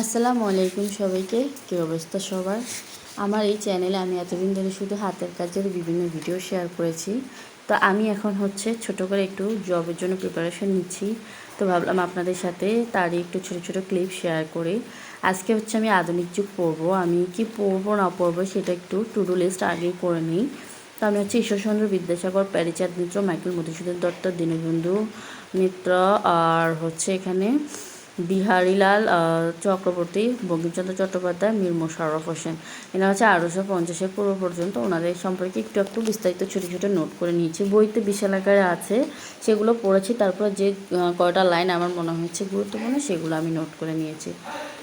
আসসালামু আলাইকুম সবাইকে। কী অবস্থা সবার? আমার এই চ্যানেলে আমি এতদিন ধরে শুধু হাতের কাজের বিভিন্ন ভিডিও শেয়ার করেছি। তো আমি এখন হচ্ছে ছোট করে একটু জবের জন্য প্রিপারেশন নিচ্ছি। তো ভাবলাম আপনাদের সাথে তারই একটু ছোট ছোট ক্লিপ শেয়ার করি। আজকে হচ্ছে আমি আধুনিক যুগ পড়ব। আমি কি পড়ব, না পড়ব সেটা একটু টু ডু লিস্ট আগেই করে নিই। তো আমি হচ্ছে ঈশ্বরচন্দ্র বিদ্যাসাগর, প্যারিচাঁদ মিত্র, মাইকেল মধুসূদন দত্ত, দীনবন্ধু মিত্র, আর হচ্ছে এখানে বিহারীলাল চক্রবর্তী, বঙ্কিমচন্দ্র চট্টোপাধ্যায় মীর মোশাররফ হোসেন। এনারা হচ্ছে আঠারোশো পঞ্চাশের পূর্ব পর্যন্ত ওনাদের সম্পর্কে একটু একটু বিস্তারিত ছোটো ছোটো নোট করে নিয়েছি। বইতে বিশাল আকারে আছে, সেগুলো পড়েছি, তারপর যে কয়টা লাইন আমার মনে হয়েছে গুরুত্বপূর্ণ সেগুলো আমি নোট করে নিয়েছি।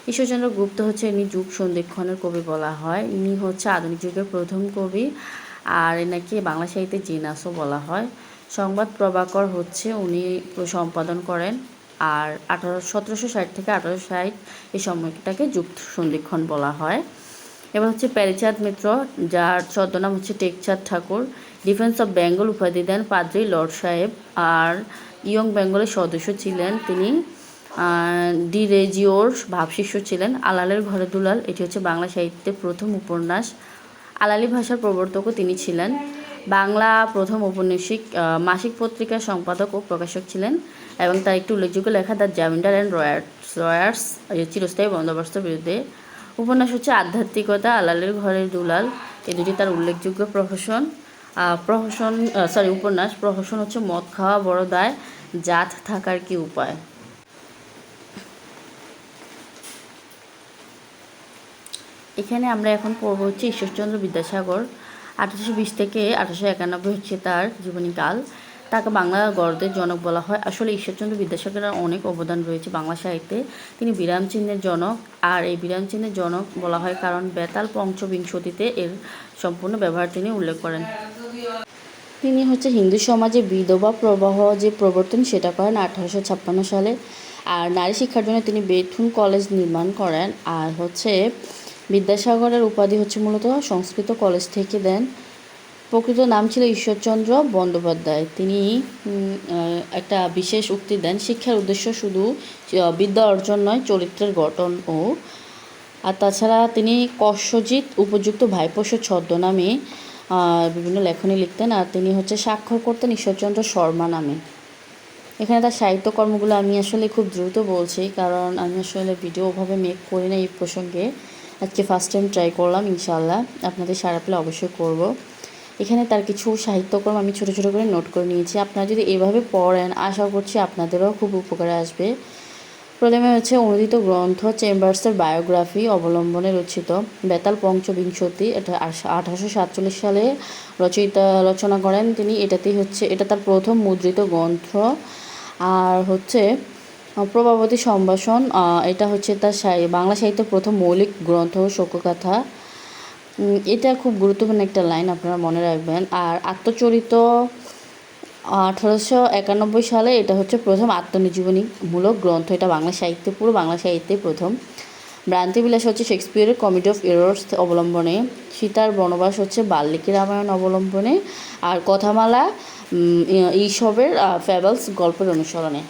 ঈশ্বরচন্দ্র গুপ্ত হচ্ছে ইনি যুগ সন্ধিক্ষণের কবি বলা হয়। ইনি হচ্ছে আধুনিক যুগের প্রথম কবি আর এনাকে বাংলা সাহিত্যে জিনাসও বলা হয়। সংবাদ প্রভাকর হচ্ছে উনি সম্পাদন করেন। আর আঠারো, সতেরোশো ষাট থেকে আঠারোশো ষাট এই সময়টাকে যুগ সন্ধিক্ষণ বলা হয়। এবার হচ্ছে প্যারিচাঁদ মিত্র, যার ছদ্মনাম হচ্ছে Tekchand Thakur, defence of Bengal উপাধি দেন পাদ্রি লর্ড সাহেব আর ইয়ং বেঙ্গলের সদস্য ছিলেন তিনি। ডি রেজিওর ভাবশিষ্য ছিলেন আলালের ঘরে দুলাল, এটি হচ্ছে বাংলা সাহিত্যের প্রথম উপন্যাস। আলালি ভাষার প্রবর্তকও তিনি ছিলেন। বাংলা প্রথম ঔপন্যাসিক মাসিক পত্রিকার সম্পাদক ও প্রকাশক ছিলেন। এবং তার একটি উল্লেখযোগ্য লেখা, দ্য জামিন্ডার অ্যান্ড রয়ার্স রয়ার্স চিরস্থায়ী বন্দোবস্তের বিরুদ্ধে। উপন্যাস হচ্ছে আধ্যাত্মিকতা, আলালের ঘরের দুলাল, এই দুটি তার উল্লেখযোগ্য প্রহসন। প্রহসন সরি উপন্যাস। প্রহসন হচ্ছে মদ খাওয়া, বড় দায়, জাত থাকার কি উপায়? এখানে আমরা এখন পড়ব হচ্ছে ঈশ্বরচন্দ্র বিদ্যাসাগর। আঠারোশো বিশ থেকে আঠারোশো একানব্বই হচ্ছে তার জীবনীকাল। তাকে বাংলা গর্দের জনক বলা হয়। আসলে ঈশ্বরচন্দ্র বিদ্যাসাগরের অনেক অবদান রয়েছে বাংলা সাহিত্যে। তিনি বিরাম চিহ্নের জনক, আর এই বিরাম চিহ্নের জনক বলা হয় কারণ বেতাল পঞ্চবিংশতিতে এর সম্পূর্ণ ব্যবহার তিনি উল্লেখ করেন। তিনি হচ্ছে হিন্দু সমাজে বিধবা প্রবাহ যে প্রবর্তন সেটা করেন আঠারোশো ছাপ্পান্ন সালে। আর নারী শিক্ষার জন্য তিনি বেথুন কলেজ নির্মাণ করেন। আর হচ্ছে বিদ্যাসাগরের উপাধি হচ্ছে মূলত সংস্কৃত কলেজ থেকে দেন। প্রকৃত নাম ছিল ঈশ্বরচন্দ্র বন্দ্যোপাধ্যায়। তিনি একটা বিশেষ উক্তি দেন, শিক্ষার উদ্দেশ্য শুধু বিদ্যা অর্জন নয়, চরিত্রের গঠন ও, আর তাছাড়া তিনি কস্যজিৎ উপযুক্ত ভাইপোষ্য ছদ্মনামে বিভিন্ন লেখনী লিখতেন, আর তিনি হচ্ছে স্বাক্ষর করতেন ঈশ্বরচন্দ্র শর্মা নামে। এখানে তার সাহিত্যকর্মগুলো আমি আসলে খুব দ্রুত বলছি, কারণ আমি আসলে ভিডিও ওভাবে মেক করি না এই প্রসঙ্গে। আজকে ফার্স্ট টাইম ট্রাই করলাম ইনশাল্লাহ আপনাদের সারা পেলে অবশ্যই করব। এখানে তার কিছু সাহিত্যকর্ম আমি ছোট ছোট করে নোট করে নিয়েছি। আপনারা যদি এভাবে পড়েন আশা করছি আপনাদেরও খুব উপকারে আসবে। প্রথমে হচ্ছে অনুদিত গ্রন্থ চেম্বার্সের বায়োগ্রাফি অবলম্বনে রচিত। বেতাল পঞ্চবিংশতি এটা আঠারোশো সাতচল্লিশ সালে রচয়িতা রচনা করেন তিনি। এটাতেই হচ্ছে এটা তার প্রথম মুদ্রিত গ্রন্থ। আর হচ্ছে প্রভাবতী সম্ভাষণ এটা হচ্ছে তার বাংলা সাহিত্যের প্রথম মৌলিক গ্রন্থ শোকগাথা উম, এটা খুব গুরুত্বপূর্ণ একটা লাইন আপনারা মনে রাখবেন। আর আত্মচরিত, আঠারোশো একানব্বই সালে এটা হচ্ছে প্রথম আত্মনিজীবনীমূলক গ্রন্থ। এটা বাংলা সাহিত্যে, পুরো বাংলা সাহিত্যে প্রথম। ভ্রান্তিবিলাস হচ্ছে শেক্সপিয়ারের কমিটি অফ এরর্স অবলম্বনে। সীতার বনবাস হচ্ছে বাল্মীকি রামায়ণ অবলম্বনে। আর কথামালা এইসবের ফ্যাবলস গল্পের অনুসরণে।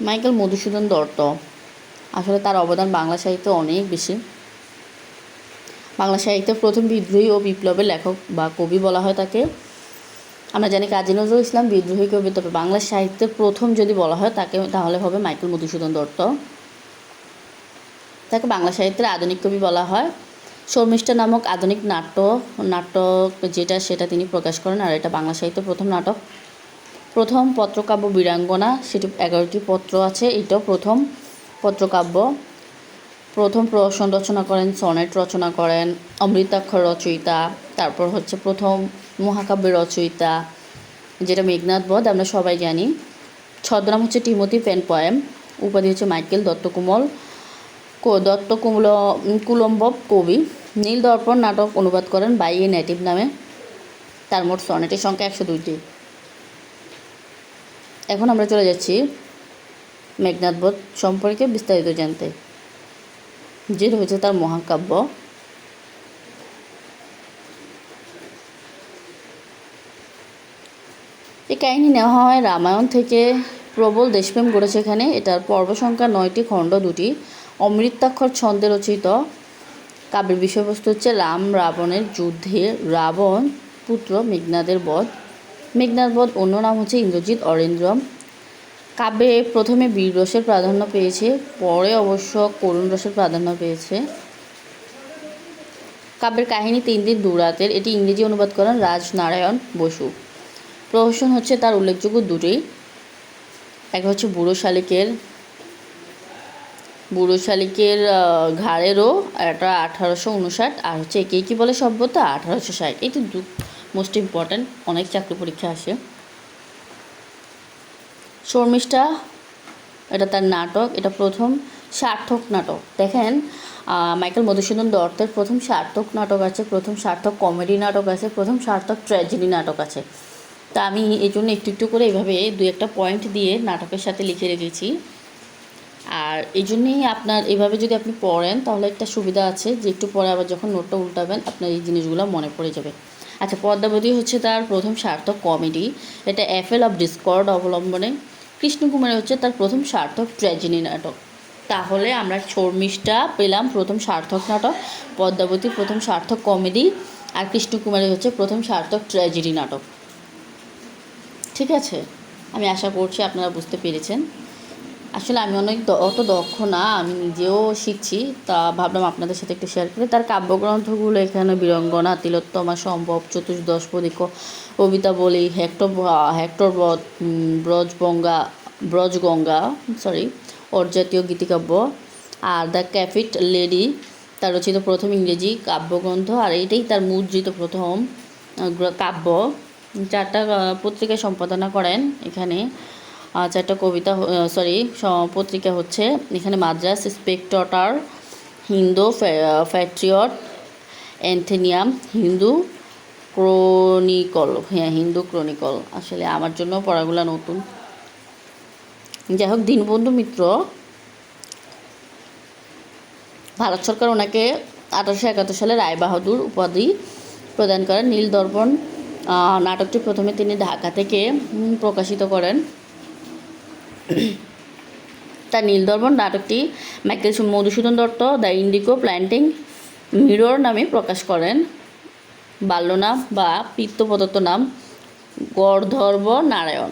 মাইকেল মধুসূদন দত্ত। আসলে তার অবদান বাংলা সাহিত্যে অনেক বেশি। বাংলা সাহিত্যের প্রথম বিদ্রোহী ও বিপ্লবের লেখক বা কবি বলা হয় তাকে। আমরা জানি কাজী নজরুল ইসলাম বিদ্রোহী কবি, তবে বাংলা সাহিত্যের প্রথম যদি বলা হয় তাকে তাহলে হবে মাইকেল মধুসূদন দত্ত। তাকে বাংলা সাহিত্যের আধুনিক কবি বলা হয়। শর্মিষ্ঠা নামক আধুনিক নাট্য নাটক যেটা সেটা তিনি প্রকাশ করেন, আর এটা বাংলা সাহিত্যের প্রথম নাটক। প্রথম পত্রকাব্য বীরাঙ্গনা, সেটি এগারোটি পত্র আছে, এটাও প্রথম পত্রকাব্য। প্রথম প্রহসন রচনা করেন, সনেট রচনা করেন, অমৃতাক্ষর রচয়িতা, তারপর হচ্ছে প্রথম মহাকাব্যের রচয়িতা, যেটা মেঘনাথ বধ, আমরা সবাই জানি। ছদ্মনাম হচ্ছে টিমতি পেন পয়েম উপাধি হচ্ছে মাইকেল দত্তকুমল, কো- দত্ত কুমল কুলম্বব কবি। নীল দর্পণ নাটক অনুবাদ করেন বাই নেটিভ নামে, তার মোট সনেটের সংখ্যা একশো দুইটি। এখন আমরা চলে যাচ্ছি মেঘনাথ বধ সম্পর্কে বিস্তারিত জানতে। যেটা হচ্ছে তার মহাকাব্য। এই কাহিনী নেওয়া হয় রামায়ণ থেকে। প্রবল দেশপ্রেম গড়েছে এখানে। এটার পর্ব সংখ্যা নয়টি, খণ্ড দুটি। অমৃতাক্ষর ছন্দে রচিত। কাব্যের বিষয়বস্তু হচ্ছে রাম, রাবণের যুদ্ধে রাবণ পুত্র মেঘনাদের বধ। মেঘনাদ বধ, অন্য নাম হচ্ছে ইন্দ্রজিৎ অরিন্দ্রম। কাব্যে প্রথমে বীর রসের প্রাধান্য পেয়েছে, পরে অবশ্য করুণ রসের প্রাধান্য পেয়েছে। কাব্যের কাহিনী তিন দিন দুরাতের এটি ইংরেজি অনুবাদ করেন রাজনারায়ণ বসু। প্রহসন হচ্ছে তার উল্লেখযোগ্য দুটি। এক হচ্ছে বুড়ো শালিকের বুড়ো শালিকের ঘাড়েরও এটা আঠারোশো উনষাট, আর হচ্ছে একে কি বলে সভ্যতা, আঠারোশো ষাট। এটি দু মোস্ট ইম্পর্ট্যান্ট অনেক চাকরি পরীক্ষা আসে। শর্মিষ্ঠা, এটা তার নাটক, এটা প্রথম সার্থক নাটক। দেখেন মাইকেল মধুসূদন দত্তের প্রথম সার্থক নাটক আছে, প্রথম সার্থক কমেডি নাটক আছে, প্রথম সার্থক ট্র্যাজেডি নাটক আছে। তা আমি এই জন্য একটু একটু করে এইভাবে দু একটা পয়েন্ট দিয়ে নাটকের সাথে লিখে রেখেছি। আর এই জন্যেই আপনার, এভাবে যদি আপনি পড়েন, তাহলে একটা সুবিধা আছে যে একটু পরে আবার যখন নোটটা উল্টাবেন, আপনার এই জিনিসগুলো মনে পড়ে যাবে। আচ্ছা পদ্মাবতী হচ্ছে তার প্রথম সার্থক কমেডি এটা অ্যাফেল অফ ডিসকর্ড অবলম্বনে। কৃষ্ণকুমারী হচ্ছে তার প্রথম সার্থক ট্র্যাজেডি নাটক। তাহলে আমরা শর্মিষ্ঠা পেলাম প্রথম সার্থক নাটক, পদ্মাবতী প্রথম সার্থক কমেডি আর কৃষ্ণকুমারী হচ্ছে প্রথম সার্থক ট্র্যাজেডি নাটক। ঠিক আছে? আমি আশা করছি আপনারা বুঝতে পেরেছেন। আসলে আমি অনেক অত দক্ষ না আমি নিজেও শিখছি তা ভাবলাম আপনাদের সাথে একটু শেয়ার করি। তার কাব্যগ্রন্থগুলো এখানে বীরঙ্গনা তিলোত্তমা সম্ভব চতুর্দশ পদিক কবিতা বলি হেক্টর হেক্টর ব্রজ উম, ব্রজগঙ্গা সরি অর্জাতীয় গীতিকাব্য আর দ্য ক্যাফিট লেডি তার রচিত প্রথম ইংরেজি কাব্যগ্রন্থ আর এইটাই তার মুদ্রিত প্রথম কাব্য। চারটা পত্রিকা সম্পাদনা করেন এখানে। আহ, চারটা কবিতা সরি পত্রিকা হচ্ছে। এখানে Madras Spectator Hindu Patriot Athenaeum Hindu Chronicle. হ্যাঁ হিন্দু ক্রনিকল। আসলে আমার জন্য পড়াগুলো নতুন। যাই হোক দীনবন্ধু মিত্র ভারত সরকার ওনাকে আঠারোশো একাত্তর সালে রায়বাহাদুর উপাধি প্রদান করেন। নীল দর্পণ নাটকটি প্রথমে তিনি ঢাকা থেকে প্রকাশিত করেন। তার নীলদর্পণ নাটকটি Michael Madhusudan Dutta, the indigo planting mirror নামে প্রকাশ করেন। বাল্যনাম বা পিত্তপ্রদত্ত নাম গর্ধর্ব নারায়ণ।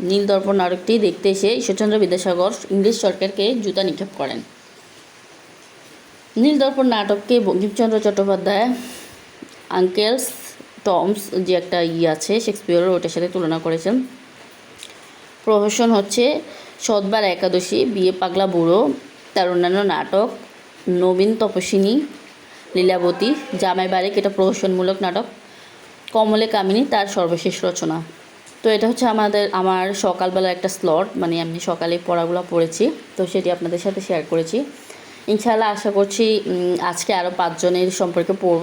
নীলদর্পণ নাটকটি দেখতে এসে ঈশ্বরচন্দ্র বিদ্যাসাগর ইংরেজ সরকারকে জুতা নিক্ষেপ করেন। নীলদর্পণ নাটককে বঙ্কিমচন্দ্র চট্টোপাধ্যায়, আঙ্কেলস টমস যে একটা ই আছে, শেক্সপিয়রের ওটার সাথে তুলনা করেছেন। প্রহসন হচ্ছে সদবার একাদশী, বিয়ে পাগলা বুড়ো, তার অন্যান্য নাটক, নবীন তপস্বিনী, লীলাবতী, জামাই বারিক এটা প্রহসনমূলক নাটক, কমলে কামিনী, তার সর্বশেষ রচনা। তো এটা হচ্ছে আমাদের, আমার সকালবেলা একটা স্লট মানে আমি সকালে পড়াগুলো পড়েছি, তো সেটি আপনাদের সাথে শেয়ার করেছি। ইনশাআল্লাহ আশা করছি আজকে আরও পাঁচজনের সম্পর্কে পড়ব